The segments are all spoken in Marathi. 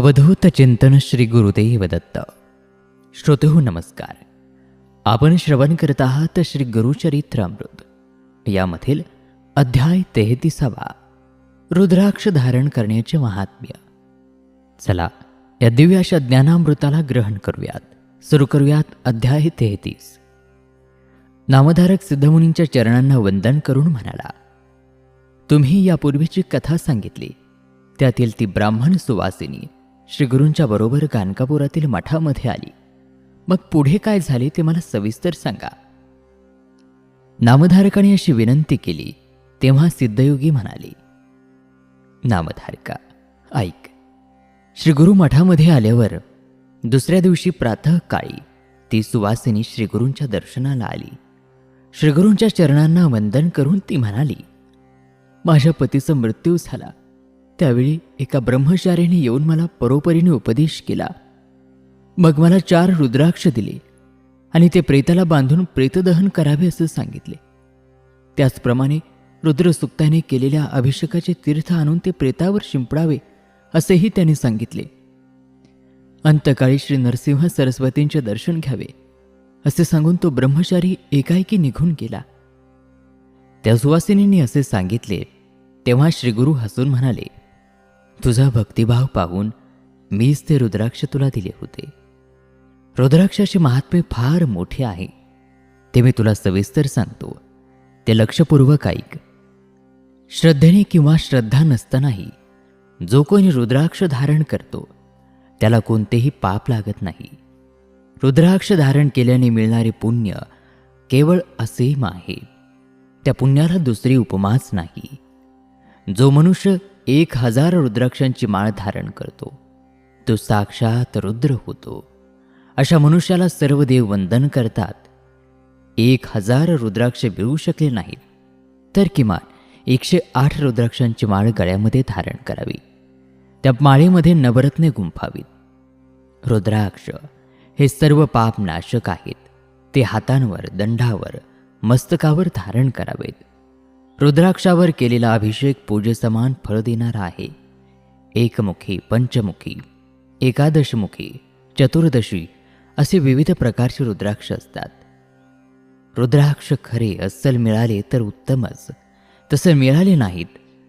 अवधूत चिंतन श्री गुरुदेव दत्त. श्रोतेहो नमस्कार. आपण श्रवण करत आहात श्री गुरुचरित्र अमृत. यामधील अध्याय तेहतीसावा. रुद्राक्ष धारण करण्याचे महात्म्य. चला या दिव्याशा ज्ञानामृताला ग्रहण करूयात. सुरू करूयात अध्याय तेहतीस. नामधारक सिद्धमुनींच्या चरणांना वंदन करून म्हणाला तुम्ही यापूर्वीची कथा सांगितली. त्यातील ती ब्राह्मण सुवासिनी श्रीगुरूंच्या बरोबर गाणकापुरातील मठामध्ये आली. मग पुढे काय झाले ते मला सविस्तर सांगा. नामधारकाने अशी विनंती केली तेव्हा सिद्धयोगी म्हणाले नामधारका ऐक. श्रीगुरु मठामध्ये आल्यावर दुसऱ्या दिवशी प्रातःकाळी ती सुवासिनी श्रीगुरूंच्या दर्शनाला आली. श्रीगुरूंच्या चरणांना वंदन करून ती म्हणाली माझ्या पतीचा मृत्यू झाला. त्यावेळी एका ब्रह्मचार्याने येऊन मला परोपरीने उपदेश केला. मग मला चार रुद्राक्ष दिले आणि ते प्रेताला बांधून प्रेतदहन करावे असं सांगितले. त्याचप्रमाणे रुद्रसुक्ताने केलेल्या अभिषेकाचे तीर्थ आणून ते प्रेतावर शिंपडावे असेही त्यांनी सांगितले. अंतकाळी श्री नरसिंह सरस्वतींचे दर्शन घ्यावे असे सांगून तो ब्रह्मचारी एकाएकी निघून गेला. त्या सुवासिनींनी असे सांगितले तेव्हा श्रीगुरु हसून म्हणाले तुझा भक्तिभाव पाहून मीच ते रुद्राक्ष तुला दिले होते. रुद्राक्षाचे महात्म्य फार मोठे आहे. ते मी तुला सविस्तर सांगतो. ते लक्षपूर्वक ऐक. श्रद्धेने किंवा श्रद्धा नसतानाही जो कोणी रुद्राक्ष धारण करतो त्याला कोणतेही पाप लागत नाही. रुद्राक्ष धारण केल्याने मिळणारे पुण्य केवळ असीम आहे. त्या पुण्याला दुसरी उपमाच नाही. जो मनुष्य एक हजार रुद्राक्षांची माळ धारण करतो. तो साक्षात रुद्र होतो. अशा मनुष्याला सर्व देव वंदन करतात. एक हजार रुद्राक्ष मिळू शकले नाहीत. तर किमान एकशे आठ रुद्राक्षांची माळ गळ्यामध्ये धारण करावी. त्या माळेमध्ये नवरत्ने गुंफावीत. रुद्राक्ष हे सर्व पाप नाशक आहेत. ते हातांवर दंडावर मस्तकावर धारण करावेत. रुद्राक्षावर केलेला अभिषेक पूजेसमान फळ देणारा आहे. एकमुखी पंचमुखी एकादशमुखी चतुर्दशी असे विविध प्रकारचे रुद्राक्ष असतात. रुद्राक्ष खरे अस्सल मिळाले तर उत्तमच. तसं मिळाले नाहीत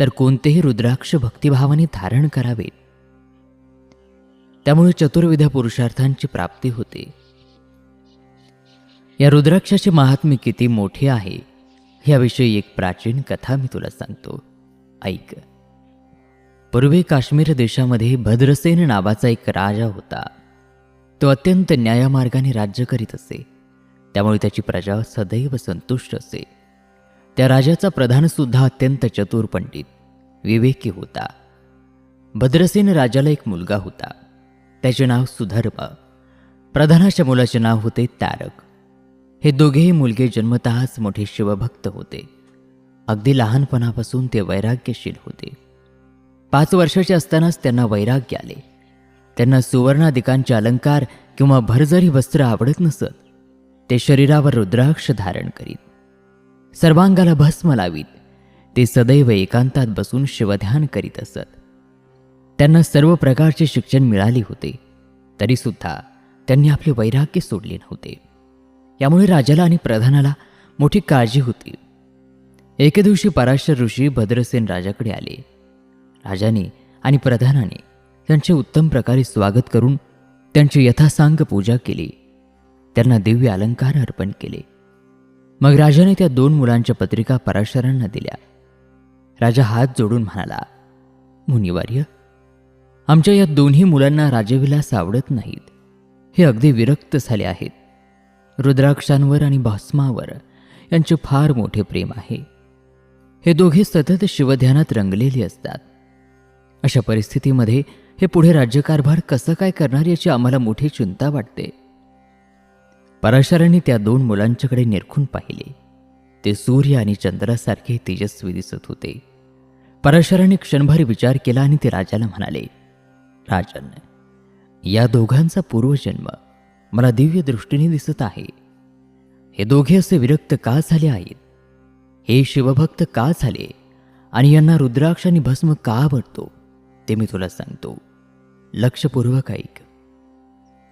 तर कोणतेही रुद्राक्ष भक्तिभावाने धारण करावेत. त्यामुळे चतुर्विध पुरुषार्थांची प्राप्ती होते. या रुद्राक्षाचे महात्म्य किती मोठे आहे याविषयी एक प्राचीन कथा मी तुला सांगतो. ऐक. पूर्वी काश्मीर देशामध्ये भद्रसेन नावाचा एक राजा होता. तो अत्यंत न्यायमार्गाने राज्य करीत असे. त्यामुळे त्याची प्रजा सदैव संतुष्ट असे. त्या राजाचा प्रधानसुद्धा अत्यंत चतुर पंडित विवेकी होता. भद्रसेन राजाला एक मुलगा होता. त्याचे नाव सुधर्म. प्रधानाच्या मुलाचे नाव होते तारक. हे दोघेही मुलगे जन्मतःच मोठे शिवभक्त होते. अगदी लहानपणापासून ते वैराग्यशील होते. पाच वर्षाचे असतानाच त्यांना वैराग्य आले. त्यांना सुवर्णाधिकांचे अलंकार किंवा भरजरी वस्त्र आवडत नसत. ते शरीरावर रुद्राक्ष धारण करीत. सर्वांगाला भस्म लावीत. ते सदैव एकांतात बसून शिवध्यान करीत असत. त्यांना सर्व प्रकारचे शिक्षण मिळाले होते. तरीसुद्धा त्यांनी आपले वैराग्य सोडले नव्हते. यामुळे राजाला आणि प्रधानाला मोठी काळजी होती. एके दिवशी पराशर ऋषी भद्रसेन राजाकडे आले. राजाने आणि प्रधानाने त्यांचे उत्तम प्रकारे स्वागत करून त्यांची यथासांग पूजा केली. त्यांना दिव्य अलंकार अर्पण केले. मग राजाने त्या दोन मुलांच्या पत्रिका पराशरांना दिल्या. राजा हात जोडून म्हणाला मुनिवार्य आमच्या या दोन्ही मुलांना राजविलास आवडत नाहीत. हे अगदी विरक्त झाले आहेत. रुद्राक्षांवर आणि भस्मावर यांचे फार मोठे प्रेम आहे. हे दोघे सतत शिवध्यानात रंगलेले असतात. अशा परिस्थितीमध्ये हे पुढे राज्यकारभार कसं काय करणार याची आम्हाला मोठी चिंता वाटते. पराशरांनी त्या दोन मुलांच्याकडे निरखून पाहिले. ते सूर्य आणि चंद्रासारखे तेजस्वी दिसत होते. पराशरांनी क्षणभर विचार केला आणि ते राजाला म्हणाले राजन या दोघांचा पूर्वजन्म मला दिव्य दृष्टीने दिसत आहे. हे दोघे असे विरक्त का झाले आहेत? हे शिवभक्त का झाले? आणि यांना रुद्राक्ष आणि भस्म का आवडतो? ते मी तुला सांगतो. लक्षपूर्वक ऐक.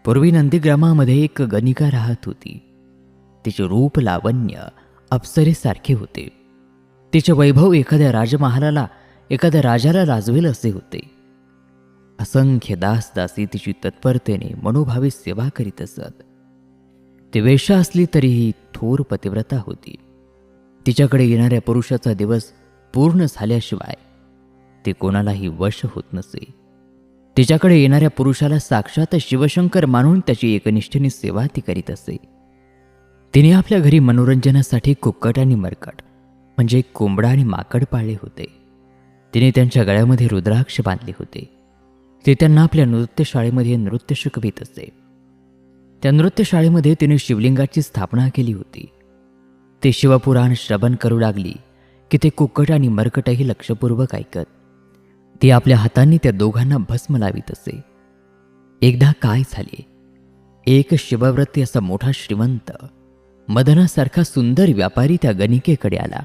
पूर्वी नंदीग्रामामध्ये एक गणिका राहत होती. तिचे रूप लावण्य अप्सरेसारखे होते. तिचे वैभव एखाद्या राजमहालाला एखाद्या राजाला लाजवेल असे होते. असंख्य दासदासी तिची तत्परतेने मनोभावी सेवा करीत असत. ती वेशा असली तरीही थोर पतिव्रता होती. तिच्याकडे येणाऱ्या पुरुषाचा दिवस पूर्ण झाल्याशिवाय ते कोणालाही वश होत नसे. तिच्याकडे येणाऱ्या पुरुषाला साक्षात शिवशंकर मानून त्याची एकनिष्ठेने सेवा ती करीत असे. तिने आपल्या घरी मनोरंजनासाठी कुक्कट आणि मरकट म्हणजे कोंबडा आणि माकड पाळले होते. तिने त्यांच्या गळ्यामध्ये रुद्राक्ष बांधले होते. ते त्यांना आपल्या नृत्यशाळेमध्ये नृत्य शिकवित असे. त्या नृत्यशाळेमध्ये तिने शिवलिंगाची स्थापना केली होती. ते शिवपुराण श्रवण करू लागली की ते कुक्कट आणि मरकटही लक्षपूर्वक ऐकत. ती आपल्या हातांनी त्या दोघांना भस्म लावित असे. एकदा काय झाले? एक शिवव्रती असा मोठा श्रीमंत मदनासारखा सुंदर व्यापारी त्या गणिकेकडे आला.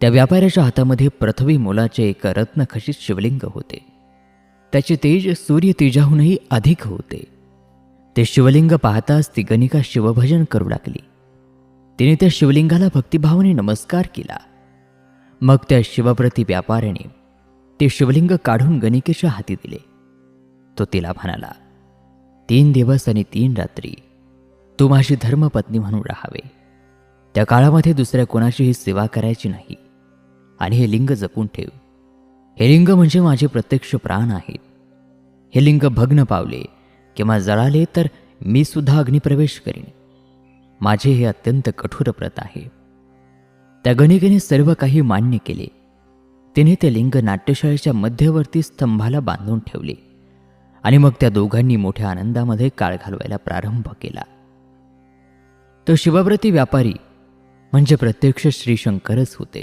त्या व्यापाऱ्याच्या हातामध्ये पृथ्वी मोलाचे एक रत्नखचित शिवलिंग होते. त्याचे तेज सूर्य तेजाहूनही अधिक होते. ते शिवलिंग पाहताच ती गणिका शिवभजन करू लागली. तिने त्या शिवलिंगाला भक्तिभावाने नमस्कार केला. मग त्या शिवप्रती व्यापाऱ्याने ते शिवलिंग काढून गणिकेच्या हाती दिले. तो तिला म्हणाला तीन दिवस आणि तीन रात्री तू माझी धर्मपत्नी म्हणून राहावे. त्या काळामध्ये दुसऱ्या कोणाचीही सेवा करायची नाही. आणि हे लिंग जपून ठेव. हे लिंग म्हणजे माझे प्रत्यक्ष प्राण आहेत. हे लिंग भग्न पावले किंवा जळाले तर मी सुद्धा अग्निप्रवेश करीन. माझे हे अत्यंत कठोर व्रत आहे. त्या गणिकेने सर्व काही मान्य केले. तिने ते लिंग नाट्यशाळेच्या मध्यवर्ती स्तंभाला बांधून ठेवले आणि मग त्या दोघांनी मोठ्या आनंदामध्ये काळ घालवायला प्रारंभ केला. तो शिवव्रती व्यापारी म्हणजे प्रत्यक्ष श्रीशंकरच होते.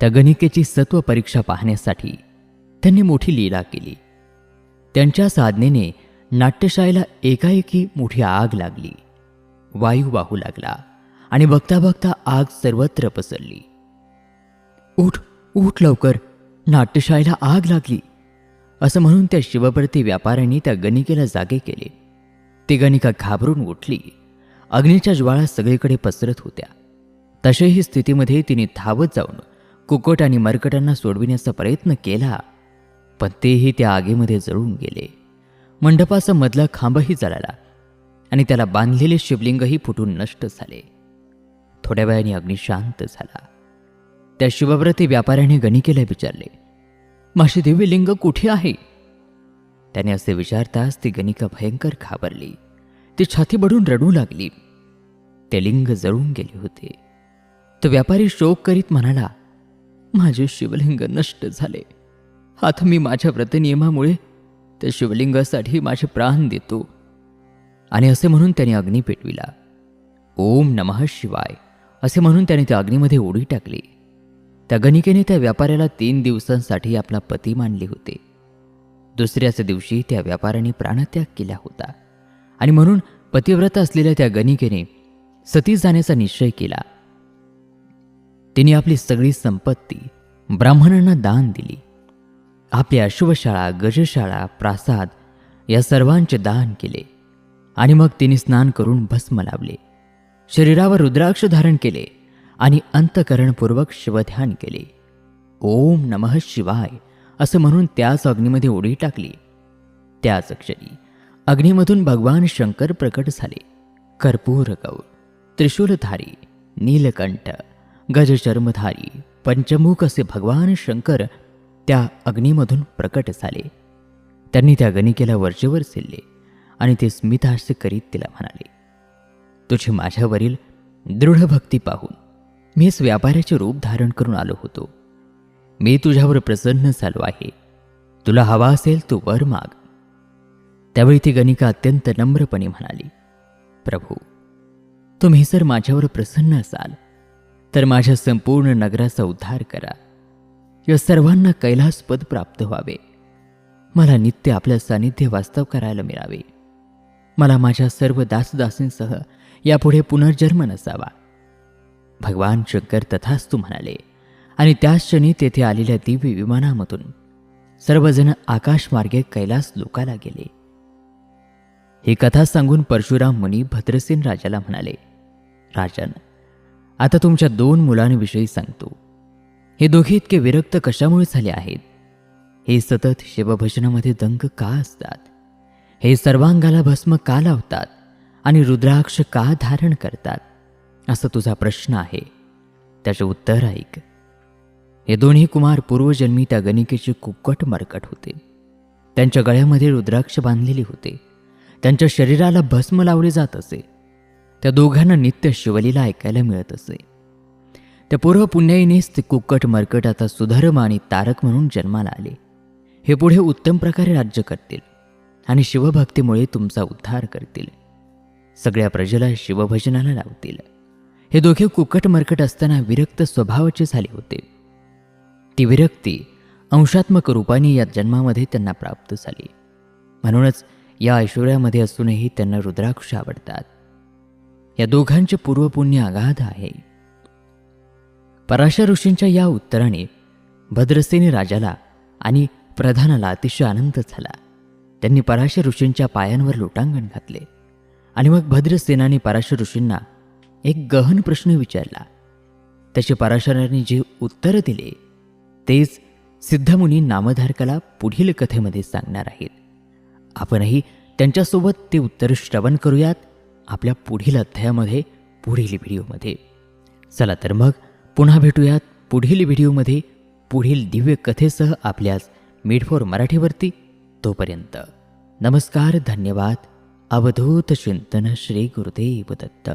त्या गणिकेची सत्व परीक्षा पाहण्यासाठी त्यांनी मोठी लीला केली. त्यांच्या साधनेने नाट्यशाळेला एकाएकी मोठी आग लागली. वायू वाहू लागला आणि बघता बघता आग सर्वत्र पसरली. उठ उठ लवकर. नाट्यशाळेला आग लागली. असं म्हणून त्या शिवप्रती व्यापाऱ्यांनी त्या गणिकेला जागे केले. ती गणिका घाबरून उठली. अग्नीच्या ज्वाळा सगळीकडे पसरत होत्या. तशाही स्थितीमध्ये तिने धावत जाऊन कुकट आणि मरकटांना सोडविण्याचा प्रयत्न केला. पण तेही त्या आगीमध्ये जळून गेले. मंडपाचा मधला खांबही जळाला आणि त्याला बांधलेले शिवलिंगही फुटून नष्ट झाले. थोड्या वेळाने अग्नी शांत झाला. त्या शिवव्रती व्यापाऱ्याने गणिकेला विचारले माझे दिव्य लिंग कुठे आहे? त्याने असे विचारताच ती गणिका भयंकर घाबरली. ती छाती बडून रडू लागली. ते लिंग जळून गेले होते. तो व्यापारी शोक करीत म्हणाला माझे शिवलिंग नष्ट झाले. आता मी माझ्या व्रतनियमामुळे त्या शिवलिंगासाठी माझे प्राण देतो. आणि असे म्हणून त्याने अग्नी पेटविला. ओम नमः शिवाय. असे म्हणून त्याने त्या अग्नीमध्ये उडी टाकली. त्या गणिकेने त्या व्यापाऱ्याला तीन दिवसांसाठी आपला पती मानले होते. दुसऱ्याच दिवशी त्या व्यापाऱ्याने प्राणत्याग केला होता. आणि म्हणून पतिव्रत असलेल्या त्या गणिकेने सती जाण्याचा निश्चय केला. तिने आपली सगळी संपत्ती ब्राह्मणांना दान दिली. आपल्या शुभशाळा गजशाळा प्रासाद या सर्वांचे दान केले. आणि मग तिने स्नान करून भस्म लावले. शरीरावर रुद्राक्ष धारण केले आणि अंतकरणपूर्वक शिवध्यान केले. ओम नमः शिवाय असं म्हणून त्याच अग्नीमध्ये उडी टाकली. त्याच क्षणी अग्नीमधून भगवान शंकर प्रकट झाले. कर्पूर गौर त्रिशूलधारी नीलकंठ गजचर्मधारी पंचमुख असे भगवान शंकर त्या अग्नीमधून प्रकट झाले. त्यांनी त्या गणिकेला वरचेवर सिल्ले आणि ते स्मितहास्य करीत तिला म्हणाले तुझी माझ्यावरील दृढ भक्ती पाहून मीच व्यापाऱ्याचे रूप धारण करून आलो होतो. मी तुझ्यावर प्रसन्न झालो आहे. तुला हवा असेल तू वर माग. त्यावेळी ती गणिका अत्यंत नम्रपणे म्हणाली प्रभू तुम्ही जर माझ्यावर प्रसन्न असाल तर माझ्या संपूर्ण नगराचा उद्धार करा. या सर्वांना कैलासपद प्राप्त व्हावे. मला नित्य आपलं सानिध्य वास्तव करायला मिळावे. मला माझ्या सर्व दासदासींसह यापुढे पुनर्जन्म नसावा. भगवान शंकर तथास्तू म्हणाले आणि त्याच क्षणी तेथे आलेल्या दिव्य विमानामधून सर्वजण आकाशमार्गे कैलास लोकाला गेले. ही कथा सांगून परशुराम मुनी भद्रसेन राजाला म्हणाले राजन आता तुमच्या दोन मुलांविषयी सांगतो. हे दोघे इतके विरक्त कशामुळे झाले आहेत? हे सतत शिवभजनामध्ये दंग का असतात? हे सर्वांगाला भस्म का लावतात? आणि रुद्राक्ष का धारण करतात? असा तुझा प्रश्न आहे. त्याचे उत्तर ऐक. हे दोन्ही कुमार पूर्वजन्मी त्या गणिकेचे कुक्कट मरकट होते. त्यांच्या गळ्यामध्ये रुद्राक्ष बांधलेले होते. त्यांच्या शरीराला भस्म लावले जात असे. त्या दोघांना नित्य शिवलीला ऐकायला मिळत असे. त्या पूर्व पुण्याईनेच ते कुक्कट मरकट आता सुधर्म आणि तारक म्हणून जन्माला आले. हे पुढे उत्तम प्रकारे राज्य करतील आणि शिवभक्तीमुळे तुमचा उद्धार करतील. सगळ्या प्रजेला शिवभजनाला लावतील. हे दोघे कुक्कट मरकट असताना विरक्त स्वभावाचे झाले होते. ती विरक्ती अंशात्मक रूपाने या जन्मामध्ये त्यांना प्राप्त झाली. म्हणूनच या ऐश्वर्यामध्ये असूनही त्यांना रुद्राक्ष आवडतात. या दोघांचे पूर्वपुण्य अगाध आहे. पराशर ऋषींच्या या उत्तराने भद्रसेनी राजाला आणि प्रधानाला अतिशय आनंद झाला. त्यांनी पराशर ऋषींच्या पायांवर लोटांगण घातले आणि मग भद्रसेनाने पराशर ऋषींना एक गहन प्रश्न विचारला. त्याचे पराशरांनी जे उत्तर दिले तेच सिद्धमुनी नामधारकाला पुढील कथेमध्ये सांगणार आहेत. आपणही त्यांच्यासोबत ते उत्तर श्रवण करूयात आपल्या पुढील अध्यायामध्ये पुढील व्हिडिओमध्ये. चला तर मग पुन्हा भेटूयात पुढील व्हिडिओमध्ये. पुढील दिव्य कथेसह आपल्यास मीड फॉर मराठीवरती. तोपर्यंत नमस्कार धन्यवाद. अवधूत चिंतन श्री गुरुदेव दत्त.